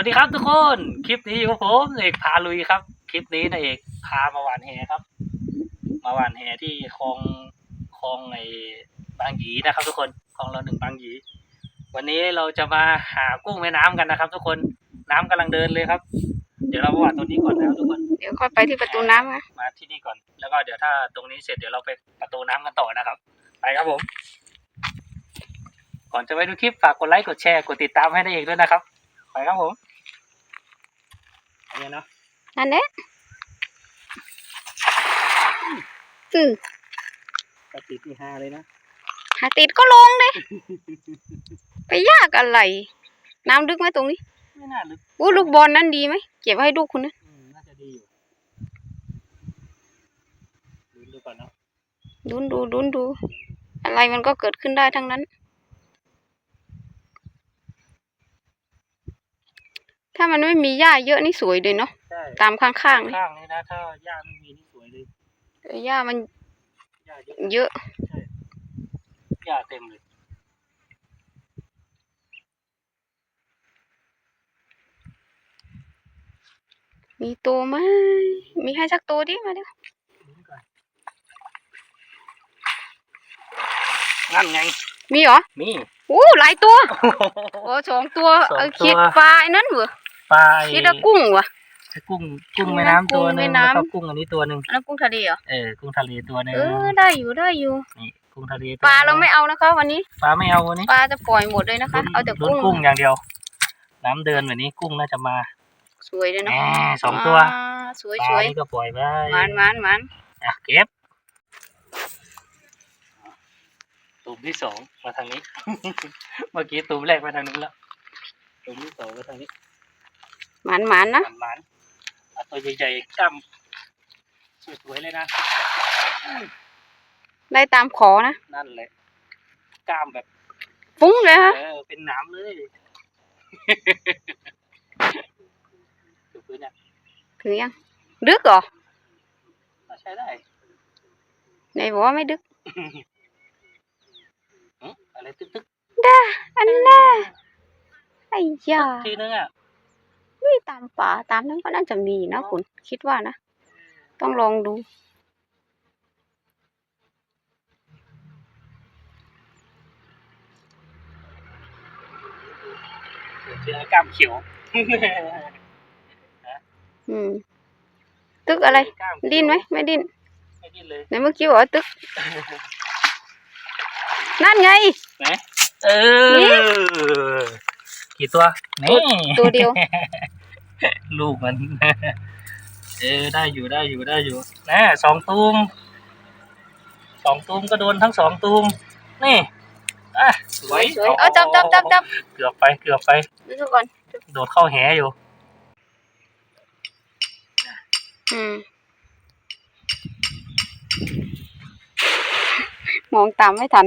วัสดีครับทุกคน คลิปนี้อยู่กับผมเอกพาลุยครับ คลิปนี้นะเอกพามาหวานแหครับ มาหวานแหที่คลองคลองไอ้บางหยีนะครับ ทุกคนคลองเราหนึ่งบางหยีวันนี้เราจะมาหากุ้งแม่น้ำกันนะครับ ทุกคนน้ำกำลังเดินเลยครับ เดี๋ยวเรามาหวานตัวนี้ก่อนนะครับทุกคนเดี๋ยวค่อยไปที่ประตูน้ำนะมาที่นี่ก่อน แล้วก็เดี๋ยวถ้าตรงนี้เสร็จเดี๋ยวเราไปประตูน้ำกันต่อนะครับ ไปครับผม ก่อนจะไปดูคลิปฝากกดไลค์กดแชร์กดติดตามให้ได้เองด้วยนะครับไปครับผม อันนี้เนาะนั่นแหละอือกระติดที่ห้าเลยนะหาติดก็ลงเลยไปยากอะไร น้ำลึกไหมตรงนี้ ไม่น่าลึกอู้ลูกบอลนั้นดีไหมเก็บไว้ให้ลูกคุณนะอืมน่าจะดีอยู่ดูดูก่อนเนาะดุนดูดุนดู อะไรมันก็เกิดขึ้นได้ทั้งนั้น ถ้ามันไม่มีหญ้าเยอะนี่สวยเลยเนาะใช่ตามข้างๆนี่ข้างๆนี่นะถ้าหญ้าไม่มีนี่สวยเลยแต่หญ้ามันหญ้าเยอะเยอะ หญ้าเต็มเลยมีตัวไหมมีให้สักตัวดิมาเดี๋ยวดูก่อนนั่นไงมีเหรอมี อู้หลายตัว โอ้สองตัวสองเออตัวคิดปลาไอ้นั่นเหรอ ปลาคิดว่ากุ้งวะไอ้กุ้งกุ้งแม่น้ำตัวหกุ้งแม่นึ่งน้ำแล้วก็กุ้งอันนี้ตัวหนึ่งอันนั้นกุ้งทะเลเหรอเออกุ้งทะเลตัวหนึ่งเออได้อยู่ได้อยู่นี่กุ้งทะเลตัวปลาเราหนึ่งไม่เอานะคะ วันนี้ปลาไม่เอาวันนี้ปลาจะปล่อยหมดเลยนะคะ เอาแต่ลุ้กุ้นงกุ้งอย่างเดียว น้ำเดินแบบนี้กุ้งน่าจะมา สวยเลยแหเนาะมสองตัวาสวยปสลาวยนี่ก็ปล่อยไปหมันหมันหมันอะเก็บตุ่มที่สองมาทางนี้ เมื่อกี้ตุ่มแรกมาทางนู้นแล้วตุ่มที่สองมาทางนี้ หมันหมันนะหมันๆเอาตัวใหญ่ๆกล้ามสวยๆเลยนะ ได้ตามขอนะ นั่นเลยกล้ามแบบ ฟุ้งเลยฮะเออเป็นหน้ำเลยถูกพื้นเนี่ยถือยังดึกเหรอก็ใช้ได้ไหนบอกว่าไม่ดึกหึอะไรตึ๊กตึ๊กอันน่ะไอ้ยาทีนึงอะนี่ ตามป่าตามนั้นก็น่าจะมีนะคุณคิดว่านะ ต้องลองดู เจอกล้ามเขียว อืม ตึกอะไรกล้ามเขียวดิ้นไหมไม่ดิ้นไม่ดิ้นเลยไหนเมื่อกี้บอกว่าตึก นั่นไงไหนเออ กี่ตัว นี่ ตัวเดียว ลูกมันเออได้อยู่ได้อยู่ได้อยู่แน่สองตูมสองตูมก็โดนทั้งสองตูมนี่อะสวยสวยเอาจับจับจับจับเกือบไปเกือบไปดูก่อนโดดเข้าแหอยู่อืมมองตามไม่ทัน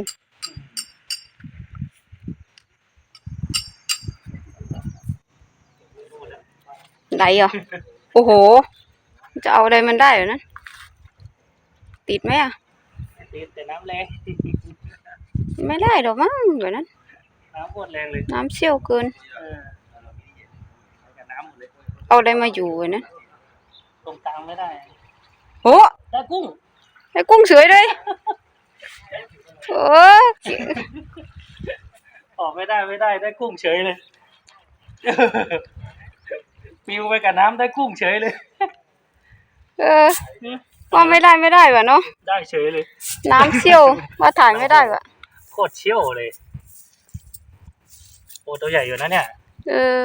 ไหลเหรอโอ้โห จะเอาอะไรมันได้เหรอนั้นติดไหมอะตีแต่น้ำแรง ไม่ได้หรอกมั้งแบบนั้น น้ำโคตรแรงเลย น้ำเชี่ยวเกิน เออเอากับน้ำหมดเลยเอาอะไรมาอยู่แบบนั้น ตรงกลางไม่ได้โอ้ได้กุ้งไอ้กุ้งเฉยเลยโอ้ยออกไม่ได้ไม่ได้ได้กุ้งเฉยเลย ปิวไปกับน้ำได้กุ้งเฉยเลย เออว่าไม่ได้ไม่ได้วะเนาะได้เฉยเลย น้ำเชี่ยวว่าถ่ายไม่ได้วะโคตรเชี่ยวเลย โอ้ตัวใหญ่อยู่นะเนี่ย เออ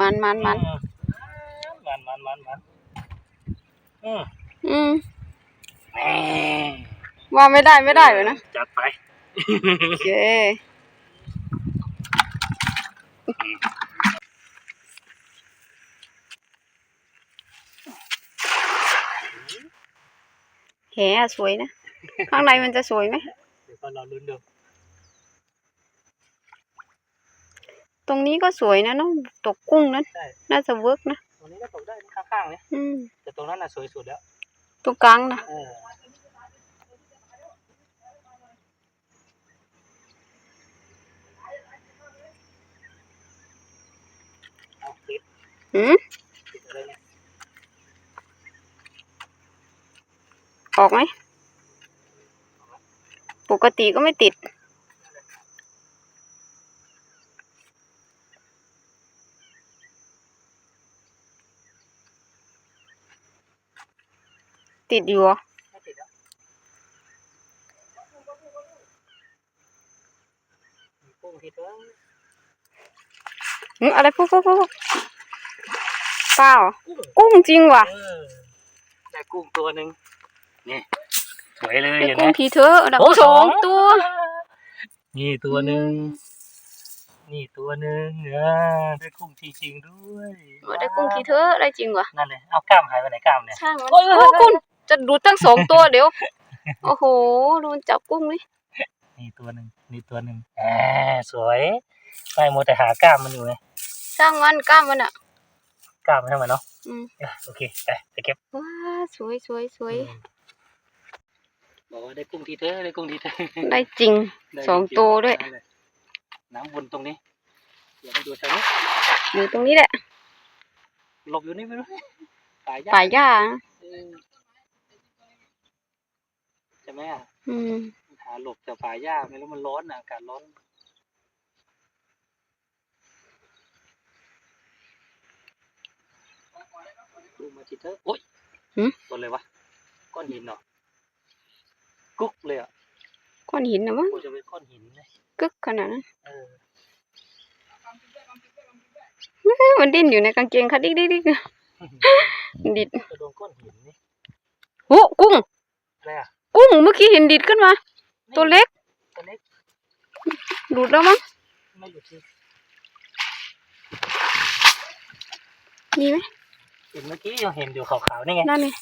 มันมันมันอืมันมันมันมันอืมอืมแหม่ว่าไม่ได้ไม่ได้วะนะ จัดไป โอเค แหอะสวยนะ ข้างในมันจะสวยไหมเดี๋ยวก็รอลุ้นดูตรงนี้ก็สวยนะเน้องตกกุ้งนั้นได้น่าจะเวิร์กนะตรงนี้ก็ตกได้ข้างๆเนี่ยอืมแต่ตรงนั้นน่ะสวยสุดแล้วตรงกลางนะเออเอาหืมติดอะไรเนี่ย ออกไหม ปกติก็ไม่ติด ติดอยู่เหรอไม่ติดแล้วมีกุ้งที่เธออะไรปุ๊บปุ๊บปุ๊บเปล่า กุ้งจริงว่ะได้กุ้งตัวหนึ่ง นี่สวยเลยได้เห็นไหมกุ้งผีเธอดับโอ้สองตัว นี่ตัวหนึ่งนี่ตัวหนึ่งอ่าได้กุ้งจริงๆด้วยว่าได้กุ้งผีเธอได้จริงว่ะนั่นเลยเอากล้ามหายไปไหนกล้ามเนี่ยช่างมันโอ้ยโอ้คุณจะดูตั้งสองตัวเดี๋ยวโอ้โหโดนจับกุ้งนี่นี่ตัวหนึ่งนี่ตัวหนึ่งอ่าสวยไม่โมวแต่หากล้ามมันอยู่ไงช่างมันกล้ามมันอะกล้ามมันทำไมเนาะอืมอะโอเคไปไปเก็บว้าสวยสวยสวยอืม บอกว่าได้กุ้งทีเธอได้กุ้งทีเธอได้จริงได้สองจริๆตัวด้วยได้เลยน้ำวนตรงนี้อย่าไปดูทางนี้อยู่ตรงนี้แหละหลบอยู่นี่ไม่รู้ป่าหญ้าป่าหญ้านะเออใช่ไหมอะอืมหาหลบจากป่าหญ้าไม่รู้มันร้อนอะอากาศร้อนดูมาทีเถอะโอ๊ยตัวอะไรวะก้อนหินเหรอ กุ๊กเลยอะก้อนหินนะมั้งกูจะเป็นก้อนหินเลยกึกขนาดนั้นเออเฮ้ยมันดิ้นอยู่ในกางเกงค่ะดิ๊กดิ๊กดิ๊กดิดจะโดนก้อนหินนี่โอ้กุ้งอะไรอะกุ้งเมื่อกี้เห็นดิดขึ้นมา ตัวเล็กตัวเล็กหลุดแล้วมั้งไม่หยุดที่มีไหมเห็นเมื่อกี้ยังเห็นอยู่ขาวๆนี่ไงนั่นนี่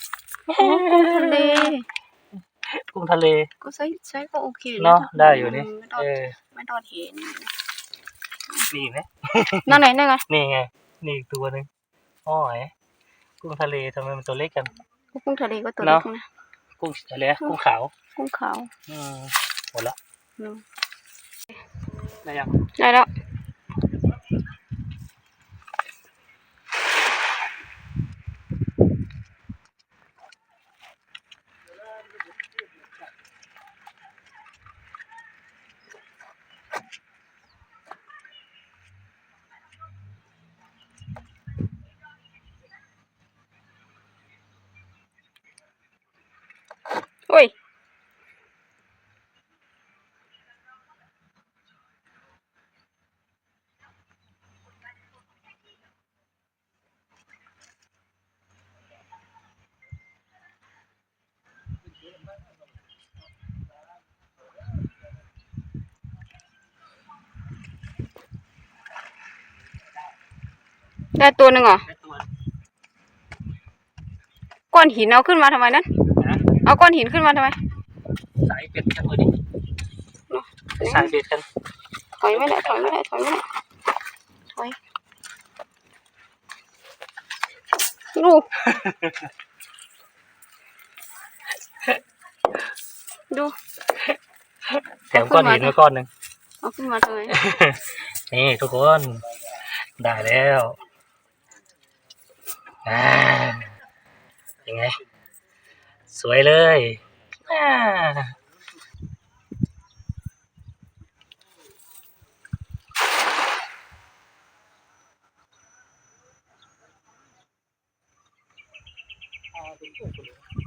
โอ้กุ้งทะเล กุ้งทะเล ก็ใช้ใช้ก็โอเคเนาะได้อยู่นี่ไม่ต้องเออไม่ต้องเห็นนี่ไหมนั่นไหนนั่นไงนี่ไง นี่อีกตัวหนึ่งอ้อยกุ้งทะเลทำไมมันตัวเล็กกัน กุ้งทะเลก็ตัวเล็กนะกุ้งอะไรนะกุ้งขาว กุ้งขาว อืมหมดละอืมได้ยังได้แล้ว โอ้ย ได้ตัวหนึ่งเหรอได้ตัวก้อนหินเอาขึ้นมาทำไมนั้น นะเอาก้อนหินขึ้นมาทำไมสายเป็ดกันเลยดิสายเป็ดกันถอยไม่ได้ถอยไม่ได้ถอยไม่ได้ถอยดูดู แถมก้อนหินไว้ก้อนหนึ่งเอาขึ้นมาทำไม นี่ทุกคน ได้แล้ว อ่ายังไง สวยเลยอ่า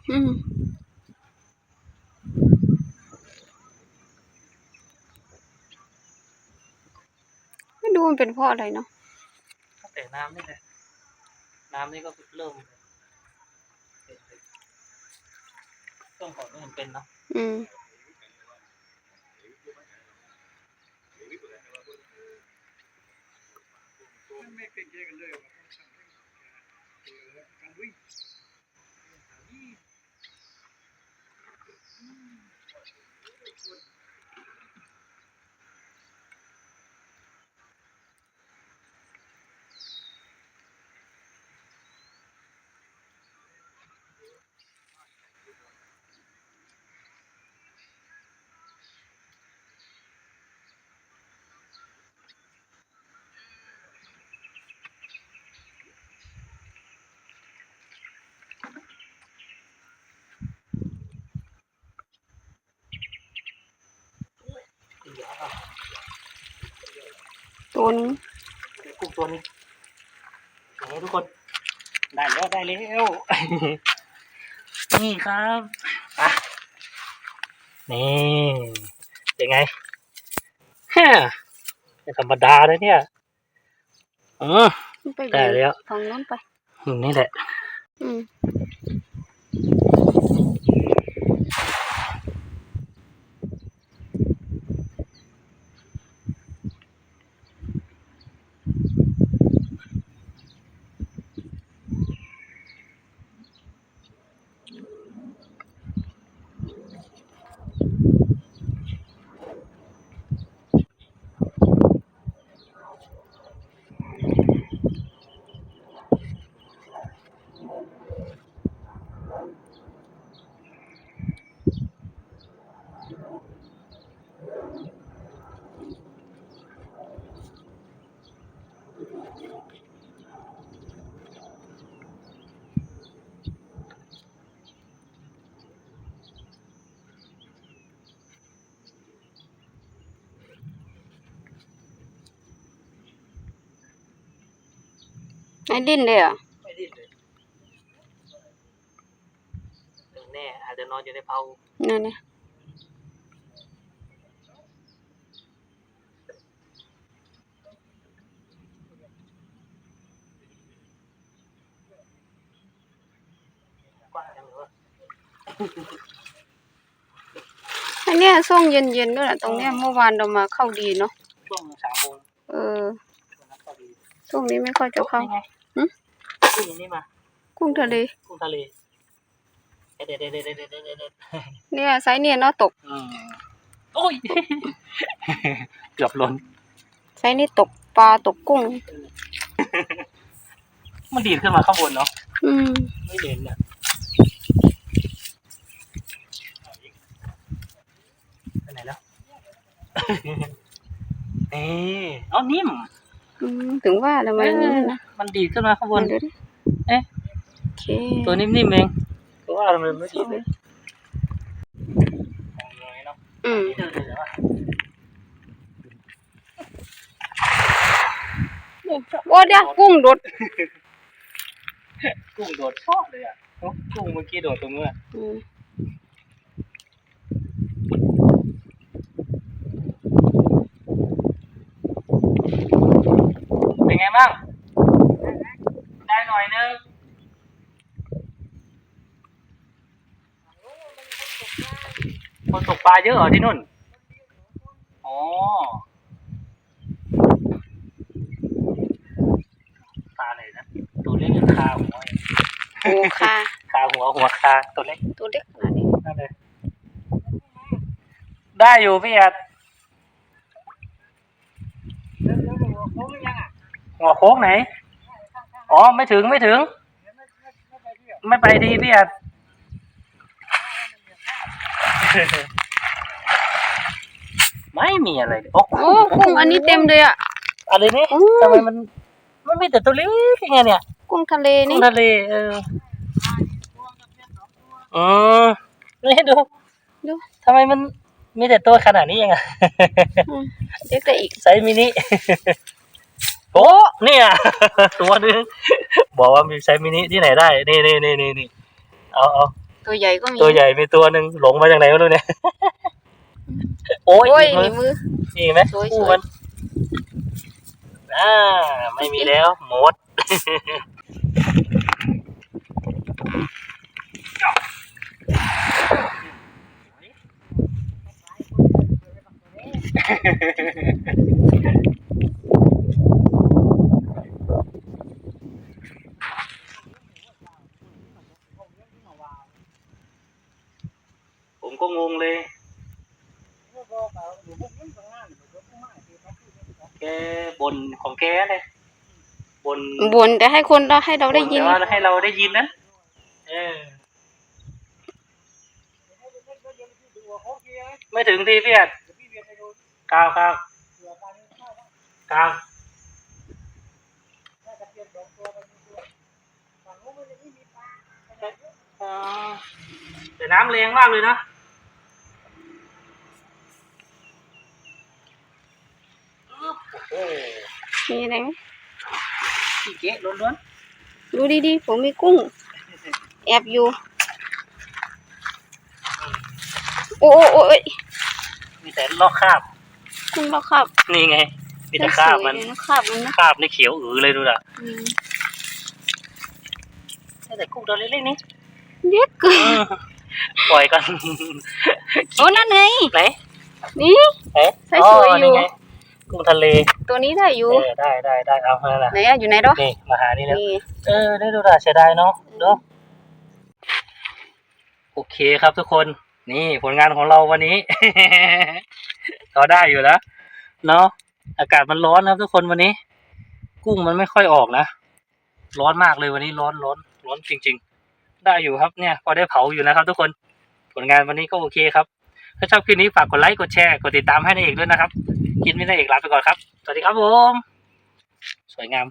อืมไม่ดูมันเป็นเพราะอะไรเนาะตั้งแต่น้ำนี่แหละ น้ำนี่ก็เริ่มต้องก่อนก็เห็นเป็นเนาะอืมไม่เป็นเยกันเลยว่าต้องสั่งให้การวิ่ง ตัวนี้กุ้งตัวนี้โอ้ทุกคน ได้แล้วได้แล้ว นี่ครับอะนี่ยังไงฮะธรรมดาเลยเนี่ยเออได้แล้วทางนู้นไปนี่แหละ อืม ไอ้ดิ้นเลยเหรอะไม่ดิ้นเลยแน่อาจจะนอนอยู่ในเผานั่นเนี่ย กว้างจังเลยวะไอ้เนี่ยช่วงเย็นๆด้วยแหละตรงเนี้ยเมื่อวานเรามาเข้าดีเนาะช่วงสามโมงเออช่วงนั้นก็ดีช่วงนี้ไม่ค่อยจะเข้านี่ไงหึกุ้งอย่างนี้มา กุ้งทะเล กุ้งทะเลเด็ดเด็ดเด็ดเด็ดเด็ดเด็ดเด็ดเนี่ยไซส์เนี่ยเนาะตกอืมโอ้ย เกือบหล้นไซส์นี่ตกปลาตกกุ้ง มันดีดขึ้นมาข้างบนเนาะ อืม ไม่เห็นเนี่ยไปไหนแล้ว เอ๊ะเอานิ่มอืมถึงว่าทำไมอย่างนี้นะมันดีดขึ้นมาข้างบนเดี๋ยวดิเอ๊ะ โอเคตัวนิ่มๆเองเพราะว่าทำไมไม่ดีดเลยของน้อยเนาะอืมนี่เดินเลยเหรอวะโอ้เดี๋ยวกุ้งโดดกุ้งโดดชอบเลยอะเอ้ากุ้งเมื่อกี้โดดตรงนู้นอะ อืม เป็นไง บ้าง ได้หน่อยนึงคนตกปลาเยอะเหรอที่นู่นอ๋อปลาอะไรนะตัวเล็กยังคาหัวเองโอ้ค่ะคาหัวหัวคาตัวเล็กตัวเล็กขนาดนี้นั่นเลยได้อยู่พี่แอด หัวโค้งไหน อ๋อ ไม่ถึงไม่ถึง ไม่ไปดีพี่แอดไม่มีอะไรเลยโอ้โอ้กุ้งอันนี้เต็มเลยอะ อะไรนี่อืมทำไมมันมันมีแต่ตัวเล็กยังไงเนี่ยกุ้งทะเลกุ้นี่งทะเลเอออืมนี่ดูดู ทำไมมันมีแต่ตัวขนาดนี้ยังไงอืมเล็กแต่อีก ไซส์มินิ โอ้เนี่ย ตัวหนึงบอกว่ามีไซส์มินิที่ไหนได้ นี่นี่นี่นี่นี่เอาเอาตัวใหญ่ก็มีตัวใหญ่มีตัวหนึ่งหลงมาจากไหนไม่รู้เนี่ยโอ้ยโอ้ยอีกมือมีมือมีไหมสวยคู่สวยมันอ่าไม่มีแล้วหมด ผมก็งงเลย แกบนของแกเลยบน บนแต่ให้คนเราให้เราได้ยินแต่ว่าให้เราได้ยินนั้นเออไม่ถึงทีพี่อัดกาวครับกาวอ๋อแต่น้ำแรงมากเลยนะโอ้โห มีอะไรไหม ขี้เก๊ะล้วนดูดีๆ ผมมีกุ้ง แอบอยู่ โอ้โอ้โอ้ยๆมีแต่ลอกคราบ กุ้งเราขับนี่ไง มีแต่คราบมันสวยเลยนะคราบมันนะคราบนี่เขียวอือเลยดูน่ะอืมแต่กุ้งตัวเล็กๆนี่เล็กเกินเออปล่อยกัน โอ้นั่นไงไหนนี่เอ๊ะใส่สวยอยู่นี่ไง กุ้งทะเลตัวนี้ได้อยู่เออได้ได้ได้เอามาละไหนอะอยู่ไหนดอนี่มาหานี่แล้วนี่เออได้ดูด่าเสียดายเนาะเนาะโอเคครับทุกคน นี่ผลงานของเราวันนี้ ก็ได้อยู่แล้วเนาะอากาศมันร้อนนะครับทุกคนวันนี้ กุ้งมันไม่ค่อยออกนะร้อนมากเลยวันนี้ร้อนร้อนร้อนจริง ๆ ได้อยู่ครับเนี่ย พอได้เผาอยู่นะครับ ทุกคนผลงานวันนี้ก็โอเคครับ ถ้าชอบคลิปนี้ฝากกดไลค์กดแชร์กดติดตามให้นายเอกด้วยนะครับ คลิปนี้นายเอกลาไปก่อนครับ สวัสดีครับผม สวยงาม